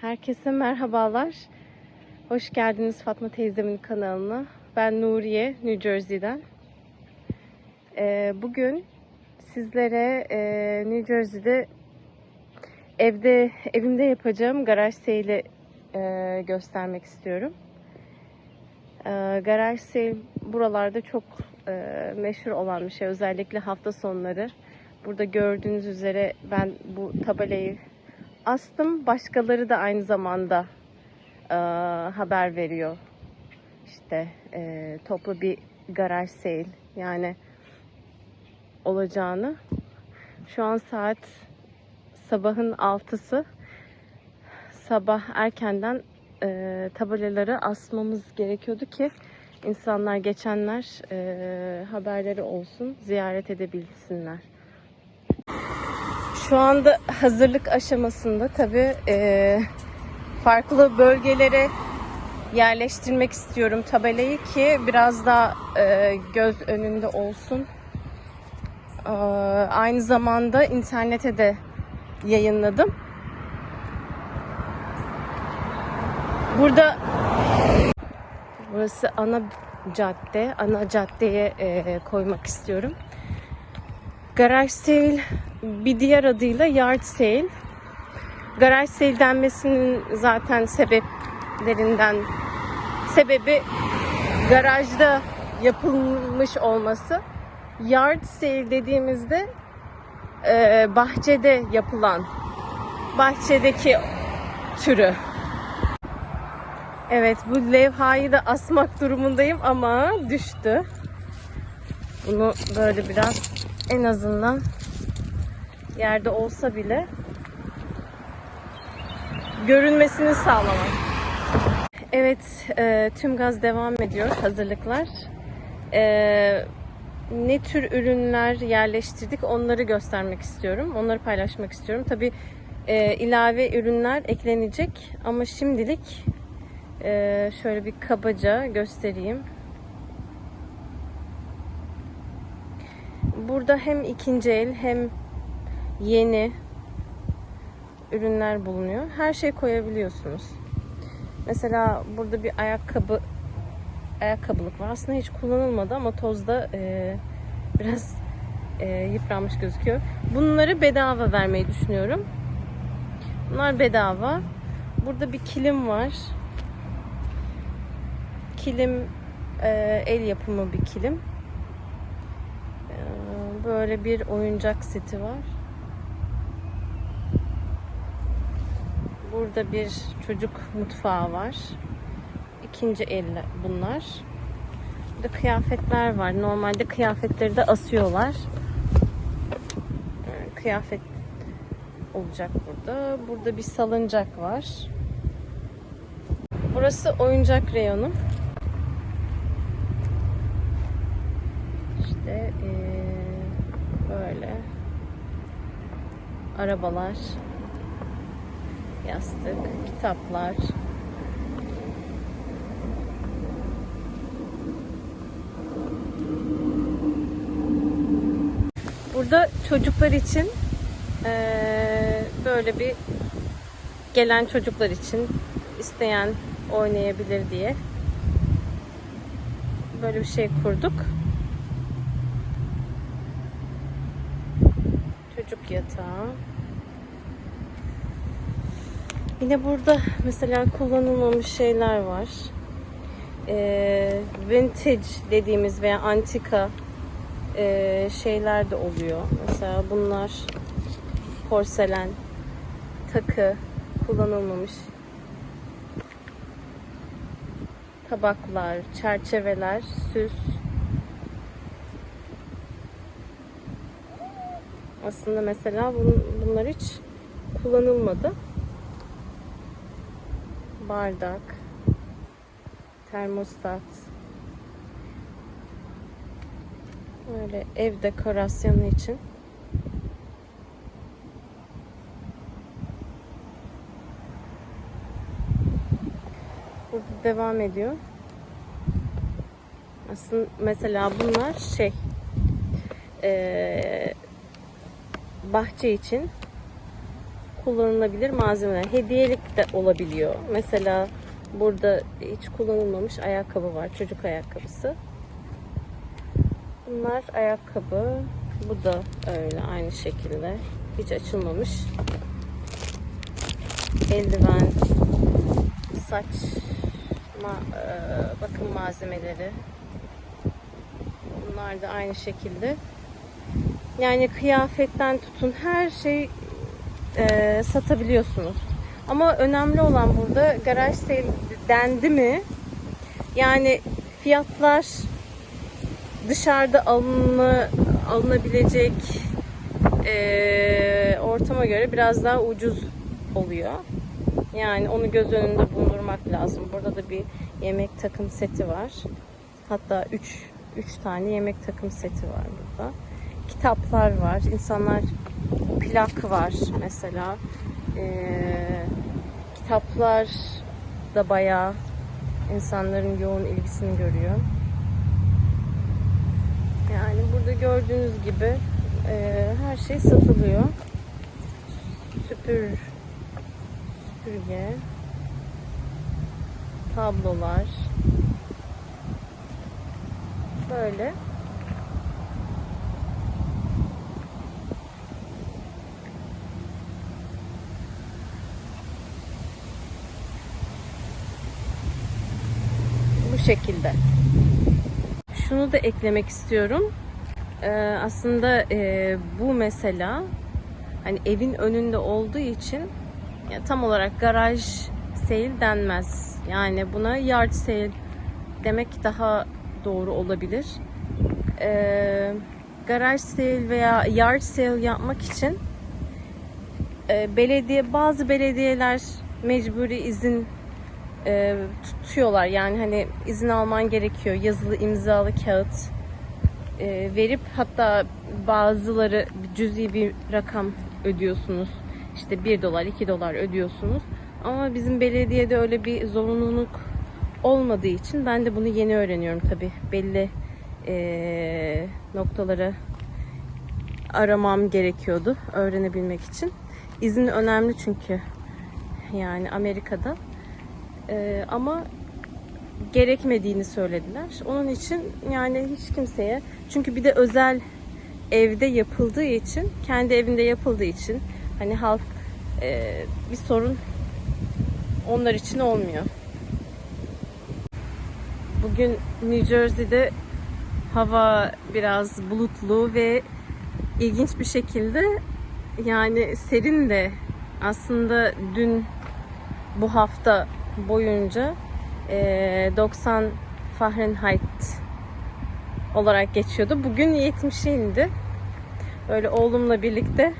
Herkese merhabalar. Hoş geldiniz Fatma teyzemin kanalına. Ben Nuriye, New Jersey'den. Ee, bugün sizlere e, New Jersey'de evde evimde yapacağım garaj sale'i e, göstermek istiyorum. E, garaj sale buralarda çok e, meşhur olan bir şey. Özellikle hafta sonları. Burada gördüğünüz üzere ben bu tabelayı astım. Başkaları da aynı zamanda e, haber veriyor. İşte e, toplu bir garaj sale yani olacağını. Şu an saat sabahın 6'sı. Sabah erkenden e, tabelaları asmamız gerekiyordu ki insanlar geçenler e, haberleri olsun, ziyaret edebilsinler. Şu anda hazırlık aşamasında tabii e, farklı bölgelere yerleştirmek istiyorum tabelayı ki biraz daha e, göz önünde olsun. E, aynı zamanda internete de yayınladım. Burada burası ana cadde. Ana caddeye e, koymak istiyorum. Garaj sale bir diğer adıyla yard sale. Garaj sale denmesinin zaten sebeplerinden sebebi garajda yapılmış olması. Yard sale dediğimizde e, bahçede yapılan bahçedeki türü. Evet bu levhayı da asmak durumundayım ama düştü. Bunu böyle biraz en azından yerde olsa bile görünmesini sağlamak. Evet, e, tüm gaz devam ediyor hazırlıklar. E, ne tür ürünler yerleştirdik onları göstermek istiyorum. Onları paylaşmak istiyorum. Tabi e, ilave ürünler eklenecek ama şimdilik e, şöyle bir kabaca göstereyim. Burada hem ikinci el hem yeni ürünler bulunuyor. Her şey koyabiliyorsunuz. Mesela burada bir ayakkabı ayakkabılık var. Aslında hiç kullanılmadı ama tozda e, biraz e, yıpranmış gözüküyor. Bunları bedava vermeyi düşünüyorum. Bunlar bedava. Burada bir kilim var. Kilim e, el yapımı bir kilim. Böyle bir oyuncak seti var. Burada bir çocuk mutfağı var. İkinci el bunlar. Burada kıyafetler var. Normalde kıyafetleri de asıyorlar. Kıyafet olacak burada. Burada bir salıncak var. Burası oyuncak reyonu. Arabalar yastık, kitaplar. Burada çocuklar için eee, böyle bir gelen çocuklar için isteyen oynayabilir diye böyle bir şey kurduk. Çocuk yatağı. Yine burada mesela kullanılmamış şeyler var. Ee, vintage dediğimiz veya antika e, şeyler de oluyor. Mesela bunlar porselen, takı, kullanılmamış tabaklar, çerçeveler, süs. Aslında mesela bun, bunlar hiç kullanılmadı bardak, termostat, böyle ev dekorasyonu için. Burada devam ediyor. Aslında mesela bunlar şey eee bahçe için kullanılabilir malzemeler. Hediyelik de olabiliyor. Mesela burada hiç kullanılmamış ayakkabı var. Çocuk ayakkabısı. Bunlar ayakkabı. Bu da öyle aynı şekilde. Hiç açılmamış. Eldiven, saç ma- e, bakım malzemeleri. Bunlar da aynı şekilde. Yani kıyafetten tutun her şey e, satabiliyorsunuz. Ama önemli olan burada garaj sale dendi mi? Yani fiyatlar dışarıda alınma, alınabilecek e, ortama göre biraz daha ucuz oluyor. Yani onu göz önünde bulundurmak lazım. Burada da bir yemek takım seti var. Hatta 3 3 tane yemek takım seti var burada. Kitaplar var. İnsanlar plak var mesela. Ee, kitaplar da bayağı insanların yoğun ilgisini görüyor. Yani burada gördüğünüz gibi e, her şey satılıyor. Süpür, süpürge, tablolar, böyle. Bu şekilde. Şunu da eklemek istiyorum. Ee, aslında e, bu mesela hani evin önünde olduğu için ya tam olarak garaj sale denmez. Yani buna yard sale demek daha doğru olabilir. Ee, garaj sale veya yard sale yapmak için e, belediye bazı belediyeler mecburi izin e, tutuyorlar. Yani hani izin alman gerekiyor. Yazılı imzalı kağıt e, verip hatta bazıları cüzi bir rakam ödüyorsunuz. İşte 1 dolar 2 dolar ödüyorsunuz. Ama bizim belediyede öyle bir zorunluluk olmadığı için ben de bunu yeni öğreniyorum tabi belli e, noktaları aramam gerekiyordu öğrenebilmek için. İzin önemli çünkü yani Amerika'da Ee, ama gerekmediğini söylediler. Onun için yani hiç kimseye çünkü bir de özel evde yapıldığı için kendi evinde yapıldığı için hani halk e, bir sorun onlar için olmuyor. Bugün New Jersey'de hava biraz bulutlu ve ilginç bir şekilde yani serin de aslında dün bu hafta boyunca e, 90 Fahrenheit olarak geçiyordu. Bugün 70'e indi. Böyle oğlumla birlikte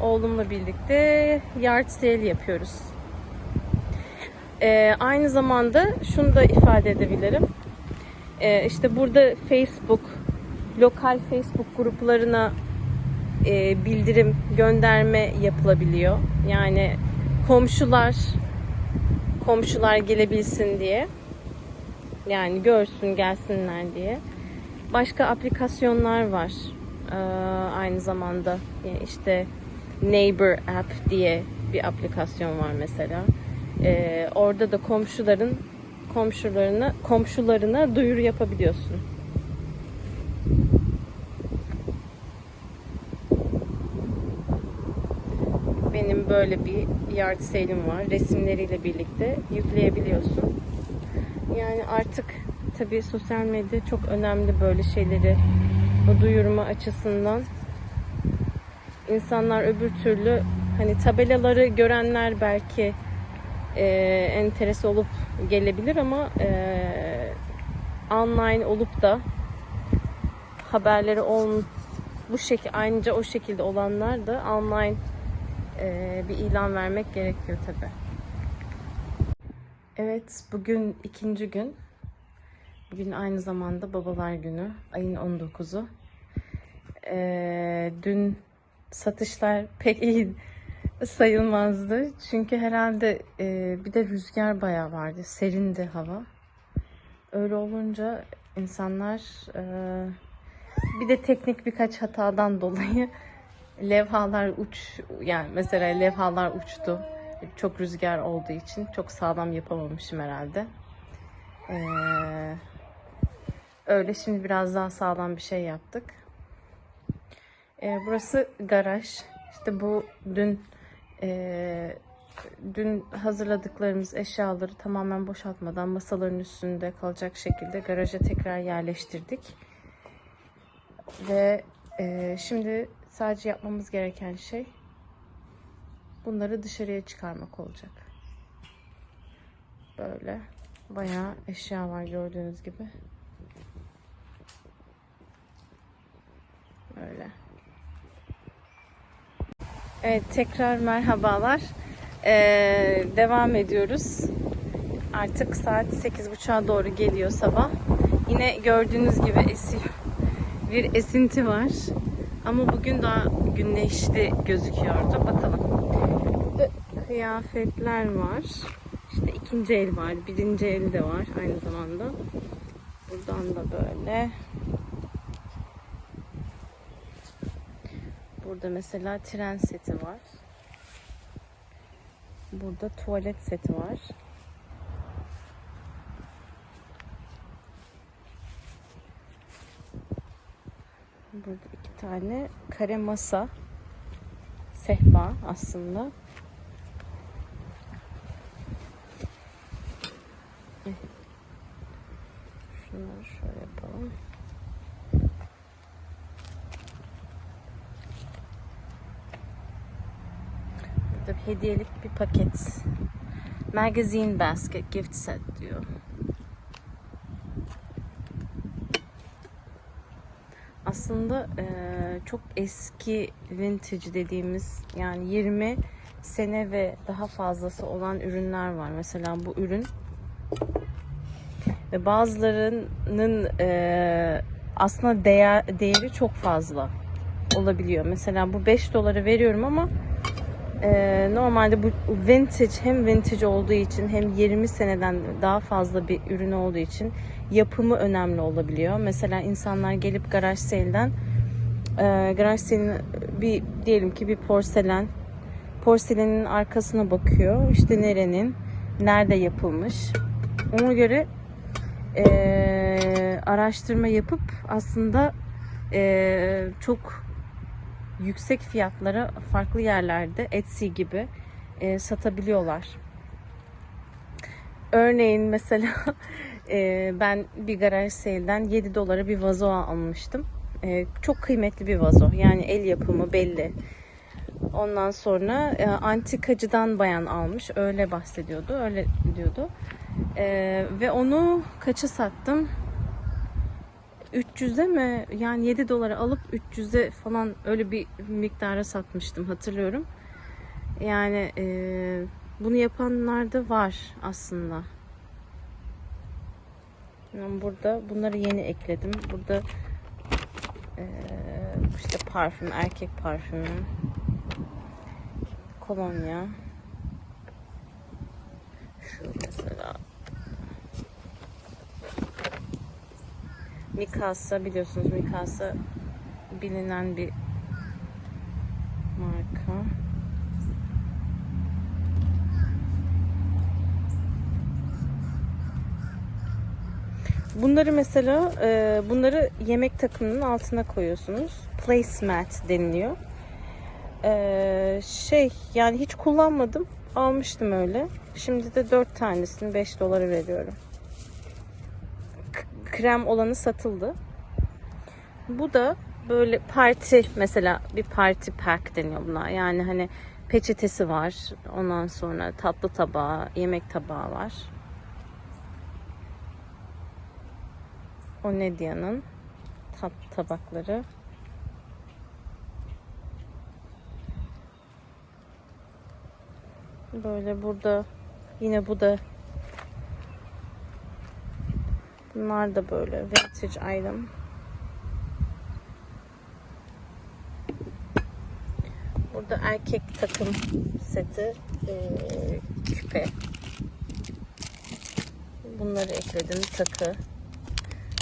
oğlumla birlikte yard sale yapıyoruz. E, aynı zamanda şunu da ifade edebilirim. E, işte burada Facebook, lokal Facebook gruplarına e, bildirim gönderme yapılabiliyor. Yani komşular komşular gelebilsin diye. Yani görsün gelsinler diye. Başka aplikasyonlar var. Ee, aynı zamanda yani işte Neighbor App diye bir aplikasyon var mesela. Ee, orada da komşuların komşularına komşularına duyuru yapabiliyorsun. Benim böyle bir yard sale'im var. Resimleriyle birlikte yükleyebiliyorsun. Yani artık tabii sosyal medya çok önemli böyle şeyleri o duyurma açısından. İnsanlar öbür türlü hani tabelaları görenler belki e, enteres olup gelebilir ama e, online olup da haberleri on bu şekilde ayrıca o şekilde olanlar da online e, bir ilan vermek gerekiyor tabi. Evet, bugün ikinci gün. Bugün aynı zamanda babalar günü. Ayın 19'u. E, dün satışlar pek iyi sayılmazdı. Çünkü herhalde e, bir de rüzgar bayağı vardı. Serindi hava. Öyle olunca insanlar e, bir de teknik birkaç hatadan dolayı levhalar uç yani mesela levhalar uçtu. Çok rüzgar olduğu için çok sağlam yapamamışım herhalde. Ee, öyle şimdi biraz daha sağlam bir şey yaptık. Ee, burası garaj. İşte bu dün e, dün hazırladıklarımız eşyaları tamamen boşaltmadan masaların üstünde kalacak şekilde garaja tekrar yerleştirdik. Ve e, şimdi sadece yapmamız gereken şey bunları dışarıya çıkarmak olacak. Böyle bayağı eşya var gördüğünüz gibi. Böyle. Evet tekrar merhabalar. Ee, devam ediyoruz. Artık saat 8.30'a doğru geliyor sabah. Yine gördüğünüz gibi esiyor. Bir esinti var. Ama bugün daha güneşli gözüküyordu. Bakalım. Kıyafetler var. İşte ikinci el var. Birinci el de var aynı zamanda. Buradan da böyle. Burada mesela tren seti var. Burada tuvalet seti var. Burada iki tane kare masa. Sehpa aslında. Şunları şöyle yapalım. Burada bir hediyelik bir paket. Magazine basket gift set diyor. Aslında eee, çok eski vintage dediğimiz yani 20 sene ve daha fazlası olan ürünler var. Mesela bu ürün ve bazılarının eee, aslında değer, değeri çok fazla olabiliyor. Mesela bu 5 dolara veriyorum ama ee, normalde bu vintage hem vintage olduğu için hem 20 seneden daha fazla bir ürün olduğu için yapımı önemli olabiliyor. Mesela insanlar gelip garaj sale'den e, garaj sale'in bir diyelim ki bir porselen porselenin arkasına bakıyor. İşte nerenin nerede yapılmış. Ona göre e, araştırma yapıp aslında e, çok yüksek fiyatlara farklı yerlerde Etsy gibi e, satabiliyorlar. Örneğin mesela e, ben bir garaj sale'den 7 dolara bir vazo almıştım. E, çok kıymetli bir vazo. Yani el yapımı belli. Ondan sonra e, antikacıdan bayan almış. Öyle bahsediyordu. Öyle diyordu. E, ve onu kaça sattım? 300'e mi yani 7 dolara alıp 300'e falan öyle bir miktara satmıştım hatırlıyorum. Yani e, bunu yapanlar da var aslında. Yani burada bunları yeni ekledim. Burada e, işte parfüm, erkek parfümü, kolonya. Şu mesela Mikasa biliyorsunuz Mikasa bilinen bir marka. Bunları mesela e, bunları yemek takımının altına koyuyorsunuz. Placemat deniliyor. E, şey yani hiç kullanmadım. Almıştım öyle. Şimdi de 4 tanesini 5 dolara veriyorum krem olanı satıldı. Bu da böyle parti mesela bir parti pack deniyor buna. Yani hani peçetesi var. Ondan sonra tatlı tabağı, yemek tabağı var. O Nedia'nın tat tabakları. Böyle burada yine bu da Bunlar da böyle vintage item. Burada erkek takım seti e, küpe. Bunları ekledim. Takı.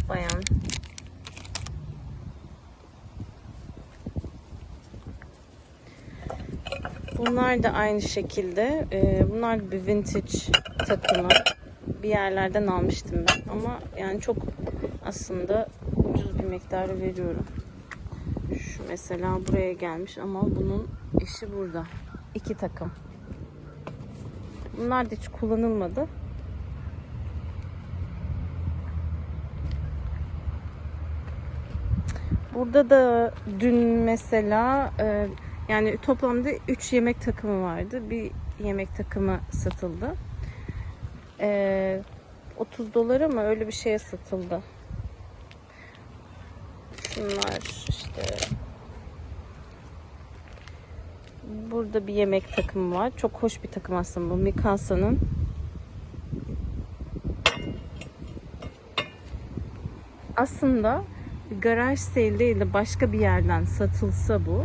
Bayan. Bunlar da aynı şekilde. Ee, bunlar bir vintage takımı. Bir yerlerden almıştım ben. Ama yani çok aslında ucuz bir miktarı veriyorum. Şu mesela buraya gelmiş ama bunun işi burada. İki takım. Bunlar da hiç kullanılmadı. Burada da dün mesela e, yani toplamda 3 yemek takımı vardı. Bir yemek takımı satıldı. E, 30 dolara mı öyle bir şeye satıldı. Şunlar işte Burada bir yemek takımı var. Çok hoş bir takım aslında bu. Mikasa'nın. Aslında garaj sale değil de başka bir yerden satılsa bu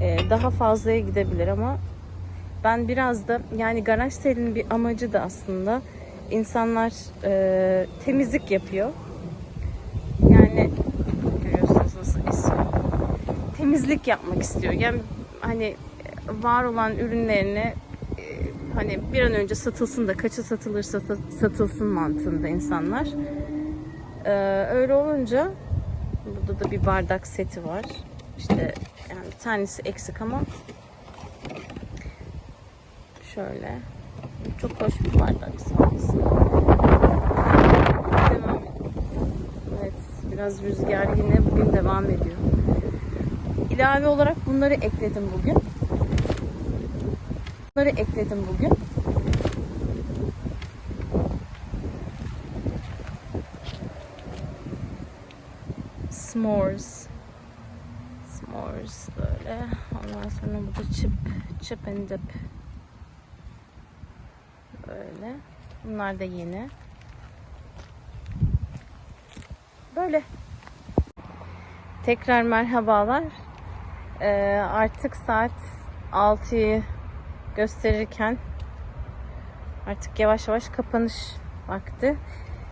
e, daha fazlaya gidebilir ama ben biraz da yani garaj sale'in bir amacı da aslında insanlar e, temizlik yapıyor. Yani görüyorsunuz nasıl esiyor temizlik yapmak istiyor. Yani hani var olan ürünlerini e, hani bir an önce satılsın da kaça satılırsa sat- satılsın mantığında insanlar. Ee, öyle olunca burada da bir bardak seti var. İşte yani bir tanesi eksik ama şöyle çok hoş bir bardak sağ Devam ediyor. Evet biraz rüzgar yine bugün devam ediyor. İlave olarak bunları ekledim bugün. Bunları ekledim bugün. S'mores. S'mores böyle. Ondan sonra burada chip, chip and dip. Böyle. Bunlar da yeni. Böyle. Tekrar merhabalar. Ee, artık saat 6'yı gösterirken artık yavaş yavaş kapanış vakti.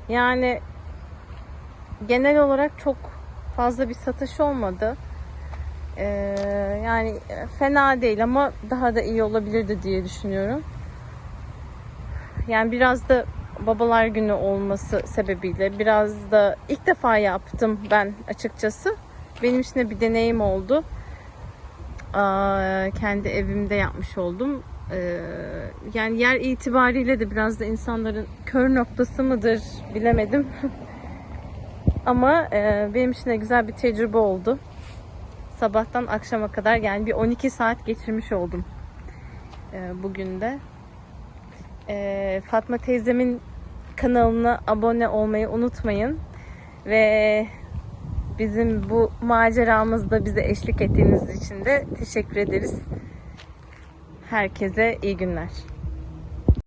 Yani genel olarak çok fazla bir satış olmadı. Ee, yani fena değil ama daha da iyi olabilirdi diye düşünüyorum. Yani biraz da babalar günü olması sebebiyle biraz da ilk defa yaptım ben açıkçası. Benim için de bir deneyim oldu. Aa, kendi evimde yapmış oldum. Ee, yani yer itibariyle de biraz da insanların kör noktası mıdır bilemedim. Ama e, benim için de güzel bir tecrübe oldu. Sabahtan akşama kadar yani bir 12 saat geçirmiş oldum e, bugün de. E, Fatma teyzemin kanalına abone olmayı unutmayın. Ve bizim bu maceramızda bize eşlik ettiğiniz için de teşekkür ederiz. Herkese iyi günler.